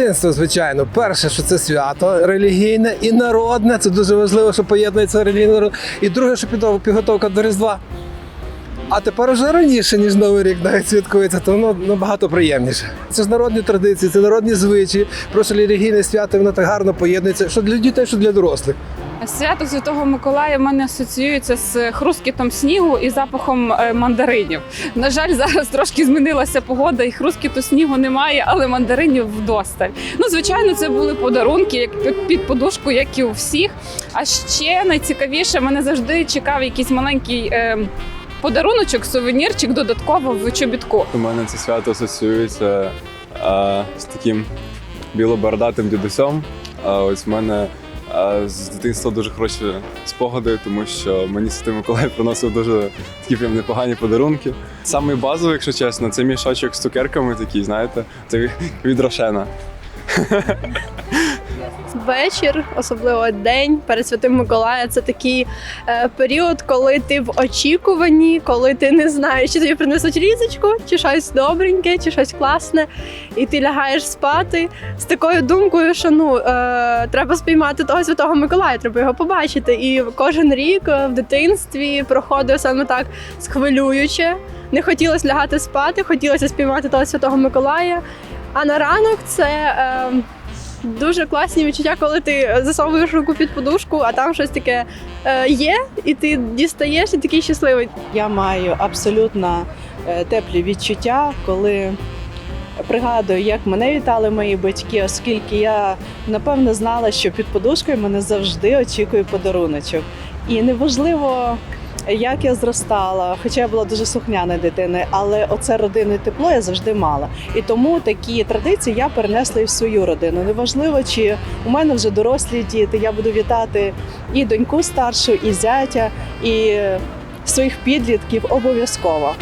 дитинства, звичайно, перше, що це свято релігійне і народне. Це дуже важливо, що поєднується релігійне. І друге, що підготовка до Різдва. А тепер вже раніше, ніж Новий рік навіть святкується, то воно набагато приємніше. Це ж народні традиції, це народні звичаї. Просто релігійне свято воно так гарно поєднується, що для дітей, що для дорослих. Свято Святого Миколая в мене асоціюється з хрускітом снігу і запахом е, мандаринів. На жаль, зараз трошки змінилася погода, і хрускіту снігу немає, але мандаринів вдосталь. Ну, звичайно, це були подарунки, як під- подушку, як і у всіх. А ще найцікавіше, мене завжди чекав якийсь маленький. Е, Подаруночок, сувенірчик додатково в чобітку. У мене це свято асоціюється а, з таким білобородатим дідусем. А ось в мене а, з дитинства дуже хороші спогади, тому що мені Святий Миколай приносив дуже такі прям непогані подарунки. Самий базовий, якщо чесно, це мішочок з цукерками такий, знаєте, це від- Рошена. Вечір, особливо день перед Святим Миколая, це такий е, період, коли ти в очікуванні, коли ти не знаєш, чи тобі принесуть різочку, чи щось добреньке, чи щось класне, і ти лягаєш спати з такою думкою, що ну е, треба спіймати того святого Миколая, треба його побачити. І кожен рік е, в дитинстві проходив саме так схвилююче. Не хотілося лягати спати, хотілося спіймати того святого Миколая. А на ранок це. Е, Дуже класні відчуття, коли ти засовуєш руку під подушку, а там щось таке е, є, і ти дістаєш і такий щасливий. Я маю абсолютно е, теплі відчуття, коли пригадую, як мене вітали мої батьки, оскільки я напевно знала, що під подушкою мене завжди очікує подаруночок. І неважливо, як я зростала, хоча я була дуже сухняна дитиною, але оце родинне тепло я завжди мала. І тому такі традиції я перенесла і в свою родину. Неважливо, чи у мене вже дорослі діти, я буду вітати і доньку старшу, і зятя, і своїх підлітків обов'язково.